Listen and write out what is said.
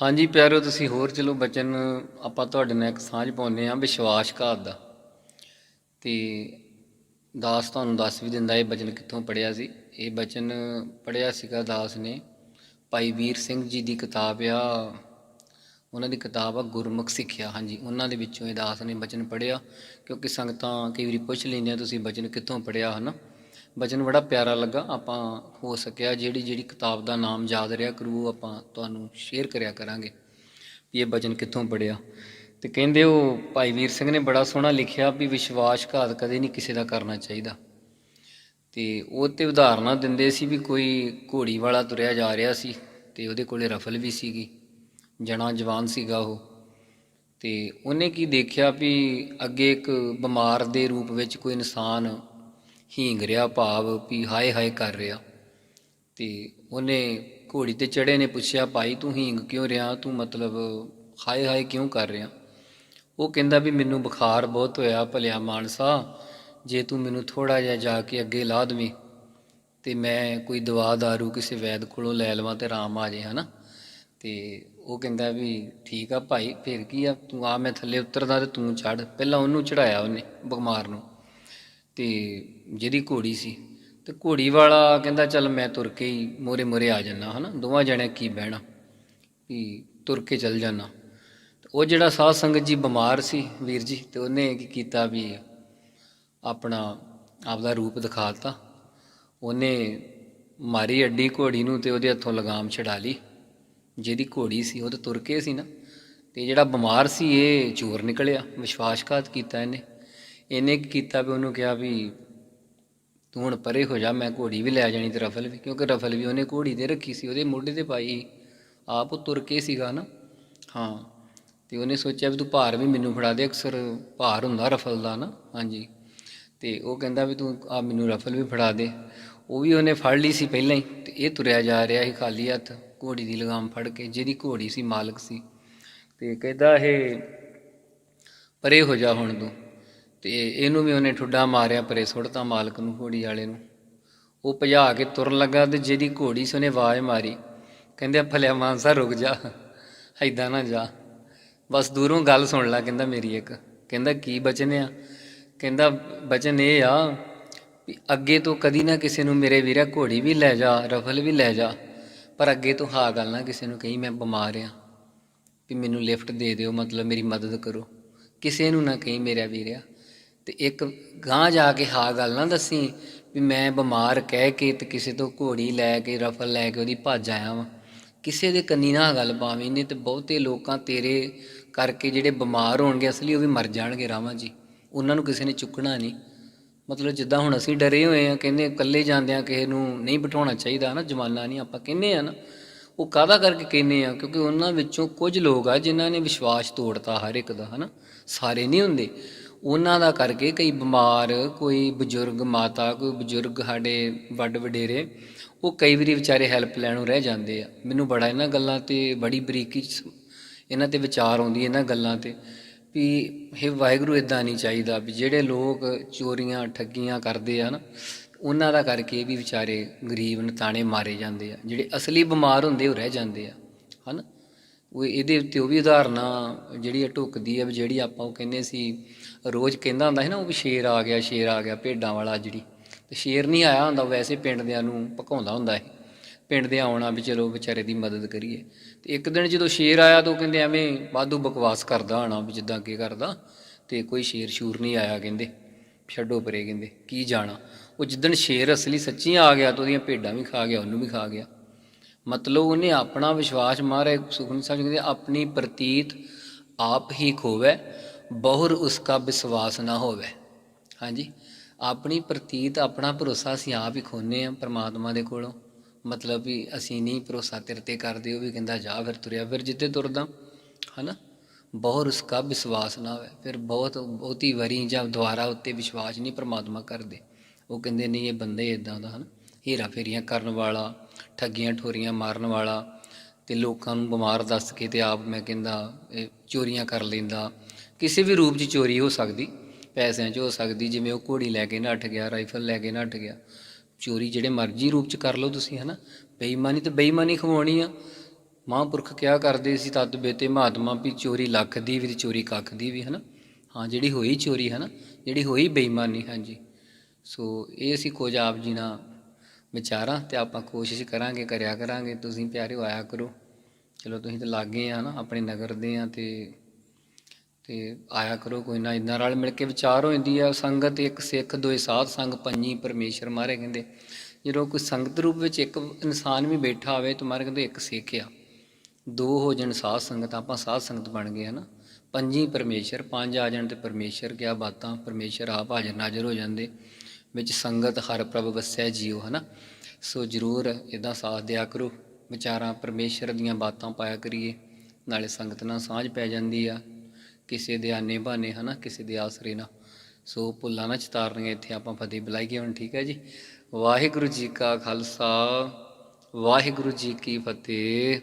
ਹਾਂਜੀ ਪਿਆਰੋ ਤੁਸੀਂ ਹੋਰ ਚਲੋ ਬਚਨ, ਆਪਾਂ ਤੁਹਾਡੇ ਨਾਲ ਇੱਕ ਸਾਂਝ ਪਾਉਂਦੇ ਆ ਵਿਸ਼ਵਾਸਘਾਤ ਦਾ। ਤੇ ਦਾਸ ਤੁਹਾਨੂੰ ਦੱਸ ਵੀ ਦਿੰਦਾ ਇਹ ਬਚਨ ਕਿੱਥੋਂ ਪੜਿਆ ਸੀ। ਇਹ ਬਚਨ ਪੜਿਆ ਸੀਗਾ ਦਾਸ ਨੇ, ਭਾਈ ਵੀਰ ਸਿੰਘ ਜੀ ਦੀ ਕਿਤਾਬ ਆ, ਉਹਨਾਂ ਦੀ ਕਿਤਾਬ ਆ ਗੁਰਮੁਖ ਸਿੱਖਿਆ। ਹਾਂਜੀ, ਉਹਨਾਂ ਦੇ ਵਿੱਚੋਂ ਇਹ ਦਾਸ ਨੇ ਬਚਨ ਪੜਿਆ ਕਿਉਂਕਿ ਸੰਗਤਾਂ ਕਈ ਵਾਰੀ ਪੁੱਛ ਲੈਂਦੀਆਂ ਤੁਸੀਂ ਬਚਨ ਕਿੱਥੋਂ ਪੜਿਆ ਹਨਾ। ਬਚਨ ਬੜਾ ਪਿਆਰਾ ਲੱਗਾ, ਆਪਾਂ ਹੋ ਸਕਿਆ ਜਿਹੜੀ ਜਿਹੜੀ ਕਿਤਾਬ ਦਾ ਨਾਮ ਯਾਦ ਰਿਹਾ ਕਰੂ, ਉਹ ਆਪਾਂ ਤੁਹਾਨੂੰ ਸ਼ੇਅਰ ਕਰਿਆ ਕਰਾਂਗੇ ਵੀ ਇਹ ਬਚਨ ਕਿੱਥੋਂ ਪੜਿਆ ਤੇ ਕਹਿੰਦੇ ਉਹ ਭਾਈ ਵੀਰ ਸਿੰਘ ਨੇ ਬੜਾ ਸੋਹਣਾ ਲਿਖਿਆ ਵੀ ਵਿਸ਼ਵਾਸਘਾਤ ਕਦੇ ਨਹੀਂ ਕਿਸੇ ਦਾ ਕਰਨਾ ਚਾਹੀਦਾ। ਤੇ ਉਹ ਤੇ ਉਦਾਹਰਨਾਂ ਦਿੰਦੇ ਸੀ ਵੀ ਕੋਈ ਘੋੜੀ ਵਾਲਾ ਤੁਰਿਆ ਜਾ ਰਿਹਾ ਸੀ ਤੇ ਉਹਦੇ ਕੋਲੇ ਰਫਲ ਵੀ ਸੀਗੀ, ਜਣਾ ਜਵਾਨ ਸੀਗਾ ਉਹ। ਤੇ ਉਹਨੇ ਕੀ ਦੇਖਿਆ ਵੀ ਅੱਗੇ ਇੱਕ ਬਿਮਾਰ ਦੇ ਰੂਪ ਵਿੱਚ ਕੋਈ ਇਨਸਾਨ ਹੀਂਗ ਰਿਹਾ ਭਾਵ ਵੀ ਹਾਏ ਹਾਏ ਕਰ ਰਿਹਾ। ਤੇ ਉਹਨੇ ਘੋੜੀ ਤੇ ਚੜੇ ਨੇ ਪੁੱਛਿਆ, ਭਾਈ ਤੂੰ ਹੀਂਗ ਕਿਉਂ ਰਿਹਾ ਤੂੰ ਮਤਲਬ ਹਾਏ ਹਾਏ ਕਿਉਂ ਕਰ ਰਿਹਾ ਉਹ ਕਹਿੰਦਾ ਵੀ ਮੈਨੂੰ ਬੁਖਾਰ ਬਹੁਤ ਹੋਇਆ ਭਲਿਆ ਮਾਨਸਾ, ਜੇ ਤੂੰ ਮੈਨੂੰ ਥੋੜਾ ਜਿਹਾ ਜਾ ਕੇ ਅੱਗੇ ਲਾ ਦਵੇਂ ਤੇ ਮੈਂ ਕੋਈ ਦਵਾ ਦਾਰੂ ਕਿਸੇ ਵੈਦ ਕੋਲੋਂ ਲੈ ਲਵਾਂ ਤੇ ਆਰਾਮ ਆ ਜੇ, ਹਨਾ? ਤੇ ਉਹ ਕਹਿੰਦਾ ਵੀ ਠੀਕ ਆ ਭਾਈ, ਫਿਰ ਕੀ ਆ? ਤੂੰ ਆ ਮੈਂ ਥੱਲੇ ਉਤਰਦਾ ਤੇ ਤੂੰ ਚੜ ਪਹਿਲਾਂ ਉਹਨੂੰ ਚੜਾਇਆ ਉਹਨੇ ਬਿਮਾਰ ਨੂੰ। ਤੇ ਜਿਹਦੀ ਘੋੜੀ ਸੀ, ਤੇ ਘੋੜੀ ਵਾਲਾ ਕਹਿੰਦਾ, ਚੱਲ ਮੈਂ ਤੁਰ ਕੇ ਹੀ ਮੋਰੇ ਮੋਰੇ ਆ ਜਾਣਾ ਹਨਾ? ਦੋਵਾਂ ਜਣੇ ਕੀ ਬਹਿਣਾ, ਵੀ ਤੁਰ ਕੇ ਚੱਲ ਜਾਣਾ ਤੇ ਉਹ ਜਿਹੜਾ ਸਾਧ ਸੰਗਤ ਜੀ ਬਿਮਾਰ ਸੀ ਵੀਰ ਜੀ, ਤੇ ਉਹਨੇ ਕੀ ਕੀਤਾ ਵੀ ਆਪਣਾ ਆਪਦਾ ਰੂਪ ਦਿਖਾਤਾ। ਉਹਨੇ ਮਾਰੀ ਅੱਡੀ ਘੋੜੀ ਨੂੰ ਤੇ ਉਹਦੇ ਹੱਥੋਂ ਲਗਾਮ ਛਡਾ ਲਈ। ਜਿਹਦੀ ਘੋੜੀ ਸੀ, ਉਹ ਤਾਂ ਤੁਰ ਕੇ ਸੀ ਨਾ। ਤੇ ਜਿਹੜਾ ਬਿਮਾਰ ਸੀ, ਇਹ ਚੋਰ ਨਿਕਲਿਆ, ਵਿਸ਼ਵਾਸਘਾਤ ਕੀਤਾ ਇਹਨੇ। ਇਹਨੇ ਕੀਤਾ ਵੀ ਉਹਨੂੰ ਕਿਹਾ ਵੀ ਤੂੰ ਹੁਣ ਪਰੇ ਹੋ ਜਾ, ਮੈਂ ਘੋੜੀ ਵੀ ਲੈ ਜਾਣੀ ਤੇ ਰਫਲ ਵੀ, ਕਿਉਂਕਿ ਰਫਲ ਵੀ ਉਹਨੇ ਘੋੜੀ ਤੇ ਰੱਖੀ ਸੀ, ਉਹਦੇ ਮੋਢੇ ਤੇ ਪਾਈ ਆਪ ਉਹ ਤੁਰ ਕੇ ਸੀਗਾ ਨਾ। ਹਾਂ, ਤੇ ਉਹਨੇ ਸੋਚਿਆ ਵੀ ਤੂੰ ਭਾਰ ਵੀ ਮੈਨੂੰ ਫੜਾ ਦੇ, ਅਕਸਰ ਭਾਰ ਹੁੰਦਾ ਰਫਲ ਦਾ ਨਾ, ਹਾਂਜੀ। ਤੇ ਉਹ ਕਹਿੰਦਾ ਵੀ ਤੂੰ ਆ ਮੈਨੂੰ ਰਫਲ ਵੀ ਫੜਾ ਦੇ। ਉਹ ਵੀ ਉਹਨੇ ਫੜ ਲਈ ਸੀ ਪਹਿਲਾਂ ਹੀ, ਤੇ ਇਹ ਤੁਰਿਆ ਜਾ ਰਿਹਾ ਸੀ ਖਾਲੀ ਹੱਥ, ਘੋੜੀ ਦੀ ਲਗਾਮ ਫੜ ਕੇ, ਜਿਹਦੀ ਘੋੜੀ ਸੀ ਮਾਲਕ ਸੀ। ਤੇ ਕਹਿੰਦਾ ਇਹ ਪਰੇ ਹੋ ਜਾ ਹੁਣ ਤੂੰ। ਤੇ ਇਹਨੂੰ ਵੀ ਉਹਨੇ ਠੁੱਡਾ ਮਾਰਿਆ ਪਰੇ ਸੁੱਟਤਾ ਮਾਲਕ ਨੂੰ ਘੋੜੀ ਵਾਲੇ ਨੂੰ। ਉਹ ਭਜਾ ਕੇ ਤੁਰਨ ਲੱਗਾ ਤੇ ਜਿਹਦੀ ਘੋੜੀ ਸੀ ਉਹਨੇ ਆਵਾਜ਼ ਮਾਰੀ। ਕਹਿੰਦੇ ਭਲਿਆ ਮਾਨਸਾ ਰੁਕ ਜਾ ਐਦਾਂ ਨਾ ਜਾ। ਬਸ ਦੂਰੋਂ ਗੱਲ ਸੁਣ ਲੈ, ਕਹਿੰਦਾ ਮੇਰੀ ਇੱਕ। ਕਹਿੰਦਾ, ਕੀ ਬਚਨ ਆ? ਕਹਿੰਦਾ, ਬਚਨ ਇਹ ਆ ਵੀ ਅੱਗੇ ਤੋਂ ਕਦੀ ਨਾ ਕਿਸੇ ਨੂੰ ਮੇਰੇ ਵੀਰਾ ਘੋੜੀ ਵੀ ਲੈ ਜਾ, ਰਫਲ ਵੀ ਲੈ ਜਾ, ਪਰ ਅੱਗੇ ਤੋਂ ਹਾਂ ਗੱਲ ਨਾ ਕਿਸੇ ਨੂੰ ਕਹੀ, ਮੈਂ ਬਿਮਾਰ ਆ। ਵੀ ਮੈਨੂੰ ਲਿਫਟ ਦੇ ਦਿਓ, ਮਤਲਬ ਮੇਰੀ ਮਦਦ ਕਰੋ। ਕਿਸੇ ਨੂੰ ਨਾ ਕਹੀ ਮੇਰਾ ਵੀਰਿਆ। ਤੇ ਇੱਕ ਗਾਂ ਜਾ ਕੇ ਹਾਂ ਗੱਲ ਨਾ ਦੱਸੀ ਵੀ ਮੈਂ ਬਿਮਾਰ ਕਹਿ ਕੇ ਤੇ ਕਿਸੇ ਤੋਂ ਘੋੜੀ ਲੈ ਕੇ, ਰਫਲ ਲੈ ਕੇ ਉਹਦੀ ਭੱਜ ਆਇਆ ਵਾਂ। ਕਿਸੇ ਦੇ ਕੰਨੀ ਨਾ ਗੱਲ ਪਾਵੀਂ, ਨਹੀਂ ਤੇ ਬਹੁਤੇ ਲੋਕਾਂ ਤੇਰੇ ਕਰਕੇ ਜਿਹੜੇ ਬਿਮਾਰ ਹੋਣਗੇ, ਅਸਲੀ ਉਹ ਵੀ ਮਰ ਜਾਣਗੇ ਰਾਵਾਂ ਜੀ। ਉਹਨਾਂ ਨੂੰ ਕਿਸੇ ਨੇ ਚੁੱਕਣਾ ਨਹੀਂ। ਮਤਲਬ ਜਿੱਦਾਂ ਹੁਣ ਅਸੀਂ ਡਰੇ ਹੋਏ ਆ ਕਹਿੰਦੇ ਇਕੱਲੇ ਜਾਂਦਿਆਂ ਕਿਸੇ ਨੂੰ ਨਹੀਂ ਬਿਠਾਉਣਾ ਚਾਹੀਦਾ ਨਾ ਜਮਾਨਾ ਨਹੀਂ ਆਪਾਂ ਕਹਿੰਦੇ ਆ ਨਾ। ਉਹ ਕਾਹਦਾ ਕਰਕੇ ਕਹਿੰਦੇ ਆ ਕਿਉਂਕਿ ਉਹਨਾਂ ਵਿੱਚੋਂ ਕੁਝ ਲੋਕ ਆ ਜਿਨ੍ਹਾਂ ਨੇ ਵਿਸ਼ਵਾਸ ਤੋੜਤਾ ਹਰ ਇੱਕ ਦਾ, ਹਨਾ। ਸਾਰੇ ਨਹੀਂ ਹੁੰਦੇ। ਉਹਨਾਂ ਦਾ ਕਰਕੇ ਕਈ ਬਿਮਾਰ, ਕੋਈ ਬਜ਼ੁਰਗ ਮਾਤਾ, ਕੋਈ ਬਜ਼ੁਰਗ ਸਾਡੇ ਵੱਡ ਵਡੇਰੇ, ਉਹ ਕਈ ਵਾਰੀ ਵਿਚਾਰੇ ਹੈਲਪ ਲੈਣੋਂ ਰਹਿ ਜਾਂਦੇ ਆ। ਮੈਨੂੰ ਬੜਾ ਇਹਨਾਂ ਗੱਲਾਂ ਤੇ ਬੜੀ ਬਰੀਕੀ ਇਹਨਾਂ ਤੇ ਵਿਚਾਰ ਆਉਂਦੀ ਇਹਨਾਂ ਗੱਲਾਂ ਤੇ ਵੀ ਇਹ ਵਾਹਿਗੁਰੂ ਇਦਾਂ ਨਹੀਂ ਚਾਹੀਦਾ ਵੀ ਜਿਹੜੇ ਲੋਕ ਚੋਰੀਆਂ, ਠੱਗੀਆਂ ਕਰਦੇ ਆ ਨਾ, ਉਹਨਾਂ ਦਾ ਕਰਕੇ ਵੀ ਵਿਚਾਰੇ ਗਰੀਬ, ਨਤਾਣੇ ਮਾਰੇ ਜਾਂਦੇ ਆ। ਜਿਹੜੇ ਅਸਲੀ ਬਿਮਾਰ ਹੁੰਦੇ ਉਹ ਰਹਿ ਜਾਂਦੇ ਆ। ਹਨਾ? ਉਹ ਇਹਦੇ ਉੱਤੇ ਉਹ ਵੀ ਉਦਾਹਰਨਾਂ ਜਿਹੜੀ ਆ ਢੁੱਕਦੀ ਹੈ ਵੀ ਜਿਹੜੀ ਆਪਾਂ ਉਹ ਕਹਿੰਦੇ ਸੀ, ਰੋਜ਼ ਕਹਿੰਦਾ ਹੁੰਦਾ ਸੀ ਨਾ ਉਹ ਵੀ ਸ਼ੇਰ ਆ ਗਿਆ, ਸ਼ੇਰ ਆ ਗਿਆ, ਭੇਡਾਂ ਵਾਲਾ ਜਿਹੜੀ, ਤੇ ਸ਼ੇਰ ਨਹੀਂ ਆਇਆ ਹੁੰਦਾ ਵੈਸੇ ਪਿੰਡ ਦਿਆਂ ਨੂੰ ਭਕਾਉਂਦਾ ਹੁੰਦਾ ਸੀ ਪਿੰਡ ਦੇ ਆਉਣਾ ਵੀ ਚਲੋ ਵਿਚਾਰੇ ਦੀ ਮਦਦ ਕਰੀਏ, ਤੇ ਇੱਕ ਦਿਨ ਜਦੋਂ ਸ਼ੇਰ ਆਇਆ ਤਾਂ ਉਹ ਕਹਿੰਦੇ ਐਵੇਂ ਵਾਧੂ ਬਕਵਾਸ ਕਰਦਾ ਆਣਾ ਵੀ ਜਿੱਦਾਂ ਅੱਗੇ ਕਰਦਾ, ਤੇ ਕੋਈ ਸ਼ੇਰ ਸ਼ੂਰ ਨਹੀਂ ਆਇਆ ਕਹਿੰਦੇ, ਛੱਡੋ ਪਰੇ ਕਹਿੰਦੇ, ਕੀ ਜਾਣਾ, ਉਹ ਜਿੱਦਣ ਸ਼ੇਰ ਅਸਲੀ ਸੱਚੀ ਆ ਗਿਆ ਤਾਂ ਉਹਦੀਆਂ ਭੇਡਾਂ ਵੀ ਖਾ ਗਿਆ, ਉਹਨੂੰ ਵੀ ਖਾ ਗਿਆ ਮਤਲਬ ਉਹਨੇ ਆਪਣਾ ਵਿਸ਼ਵਾਸ ਮਾਰੇ ਸੁਖਮਨੀ ਸਾਹਿਬ ਜੀ ਕਹਿੰਦੇ, ਆਪਣੀ ਪ੍ਰਤੀਤ ਆਪ ਹੀ ਖੋਵੇ, ਬਹੁਰ ਉਸਕਾ ਵਿਸ਼ਵਾਸ ਨਾ ਹੋਵੇ। ਹਾਂਜੀ? ਆਪਣੀ ਪ੍ਰਤੀਤ, ਆਪਣਾ ਭਰੋਸਾ ਅਸੀਂ ਆਪ ਹੀ ਖੋਨੇ ਆ ਪ੍ਰਮਾਤਮਾ ਦੇ ਕੋਲੋਂ। ਮਤਲਬ ਵੀ ਅਸੀਂ ਨਹੀਂ ਭਰੋਸਾ ਤੇਰੇ ਤੇ ਕਰਦੇ, ਉਹ ਵੀ ਕਹਿੰਦਾ, ਜਾ ਫਿਰ ਤੁਰਿਆ, ਫਿਰ ਜਿੱਤੇ ਤੁਰਦਾ। ਹਨਾ? ਬਹੁਰ ਉਸਕਾ ਵਿਸ਼ਵਾਸ ਨਾ ਹੋਵੇ। ਫਿਰ ਬਹੁਤ, ਬਹੁਤੀ ਵਾਰੀ ਜਾਂ ਦੁਆਰਾ ਉੱਤੇ ਵਿਸ਼ਵਾਸ ਨਹੀਂ ਪ੍ਰਮਾਤਮਾ ਕਰਦੇ। ਉਹ ਕਹਿੰਦੇ, ਨਹੀਂ, ਇਹ ਬੰਦੇ ਇਦਾਂ ਦਾ, ਹਨ? ਹੀਰਾ ਫੇਰੀਆਂ ਕਰਨ ਵਾਲਾ ਠੱਗੀਆਂ ਠੋਰੀਆਂ ਮਾਰਨ ਵਾਲਾ ਤੇ ਲੋਕਾਂ ਨੂੰ ਬਿਮਾਰ ਦੱਸ ਕੇ ਤੇ ਆਪ ਮੈਂ ਕਹਿੰਦਾ, ਇਹ ਚੋਰੀਆਂ ਕਰ ਲੈਂਦਾ। ਕਿਸੇ ਵੀ ਰੂਪ 'ਚ ਚੋਰੀ ਹੋ ਸਕਦੀ, ਪੈਸਿਆਂ 'ਚ ਹੋ ਸਕਦੀ, ਜਿਵੇਂ ਉਹ ਘੋੜੀ ਲੈ ਕੇ ਨੱਠ ਗਿਆ, ਰਾਈਫਲ ਲੈ ਕੇ ਨੱਠ ਗਿਆ। ਚੋਰੀ ਜਿਹੜੇ ਮਰਜ਼ੀ ਰੂਪ 'ਚ ਕਰ ਲਓ ਤੁਸੀਂ, ਹਨਾ? ਬੇਈਮਾਨੀ ਤੇ ਬੇਈਮਾਨੀ ਖਵਾਉਣੀ ਆ। ਮਹਾਂਪੁਰਖ ਕਿਹਾ ਕਰਦੇ ਸੀ, ਤਦ ਬੇਤੇ ਮਹਾਤਮਾ ਵੀ ਚੋਰੀ ਲੱਖ ਦੀ ਵੀ ਤੇ ਚੋਰੀ ਕੱਖ ਦੀ ਵੀ, ਹਨਾ? ਹਾਂ, ਜਿਹੜੀ ਹੋਈ ਚੋਰੀ, ਹਨਾ? ਜਿਹੜੀ ਹੋਈ ਬੇਈਮਾਨੀ, ਹਾਂਜੀ। ਸੋ ਇਹ ਅਸੀਂ ਕੁਝ ਆਪ ਜੀ ਨਾਲ ਵਿਚਾਰਾਂ ਤੇ ਆਪਾਂ ਕੋਸ਼ਿਸ਼ ਕਰਾਂਗੇ, ਕਰਿਆ ਕਰਾਂਗੇ। ਤੁਸੀਂ ਪਿਆਰਿਓ, ਆਇਆ ਕਰੋ। ਚਲੋ, ਤੁਸੀਂ ਤਾਂ ਲਾਗੇ ਆ ਨਾ, ਆਪਣੇ ਨਗਰ ਦੇ ਆ ਤੇ ਤੇ ਆਇਆ ਕਰੋ ਕੋਈ ਨਾ। ਇਦਾਂ ਰਲ ਮਿਲ ਕੇ ਵਿਚਾਰ ਹੋ ਜਾਂਦੀ ਆ। ਸੰਗਤ ਇੱਕ ਸਿੱਖ ਦੋਏ ਸਾਧ ਸੰਗ, ਪੰਜੀ ਪਰਮੇਸ਼ਰ ਮਾਰੇ ਕਹਿੰਦੇ। ਜਦੋਂ ਕੋਈ ਸੰਗਤ ਰੂਪ ਵਿੱਚ ਇੱਕ ਇਨਸਾਨ ਵੀ ਬੈਠਾ ਹੋਵੇ ਤਾਂ ਮਾਰੇ ਕਹਿੰਦੇ ਇੱਕ ਸਿੱਖ ਆ। ਦੋ ਹੋ ਜਾਣ ਸਾਧ ਸੰਗਤ, ਆਪਾਂ ਸਾਧ ਸੰਗਤ ਬਣ ਗਏ ਹਨਾ ਪੰਜੀ ਪਰਮੇਸ਼ਰ, ਪੰਜ ਆ ਜਾਣ ਤੇ ਪਰਮੇਸ਼ਰ ਕਿਆ ਬਾਤਾਂ? ਪਰਮੇਸ਼ਰ ਆਪ ਹਾਜ਼ਰ ਨਾਜ਼ਰ ਹੋ ਜਾਂਦੇ। ਵਿੱਚ ਸੰਗਤ ਹਰ ਪ੍ਰਭ ਵਸੈ ਜੀਓ, ਹਨਾ? ਸੋ ਜਰੂਰ ਇਦਾਂ ਸਾਥ ਦਿਆ ਕਰੋ। ਵਿਚਾਰਾਂ ਪਰਮੇਸ਼ਰ ਦੀਆਂ ਬਾਤਾਂ ਪਾਇਆ ਕਰੀਏ। ਨਾਲੇ ਸੰਗਤ ਨਾਲ ਸਾਂਝ ਪੈ ਜਾਂਦੀ ਆ। ਕਿਸੇ ਦੇ ਆਨੇ ਬਹਾਨੇ ਹਨਾ? ਕਿਸੇ ਦੇ ਆਸਰੇ ਨਾਲ। ਸੋ ਭੁੱਲਾਂ ਨਾ ਚਤਾਰਨੀਆਂ ਇੱਥੇ ਆਪਾਂ ਫਤਿਹ ਬੁਲਾਈਏ ਹੁਣ, ਠੀਕ ਹੈ ਜੀ? ਵਾਹਿਗੁਰੂ ਜੀ ਕਾ ਖਾਲਸਾ। ਵਾਹਿਗੁਰੂ ਜੀ ਕੀ ਫਤਿਹ।